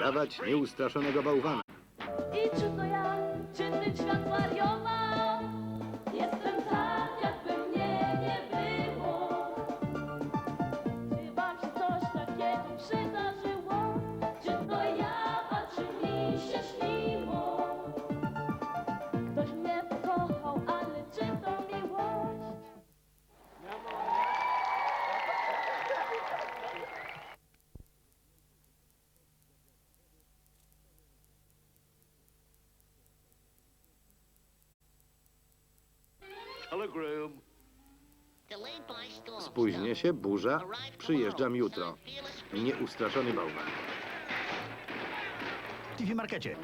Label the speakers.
Speaker 1: dawać nieustraszonego bałwana. Spóźnię się, burza, przyjeżdżam jutro. Nieustraszony bałwan.
Speaker 2: TV Markecie.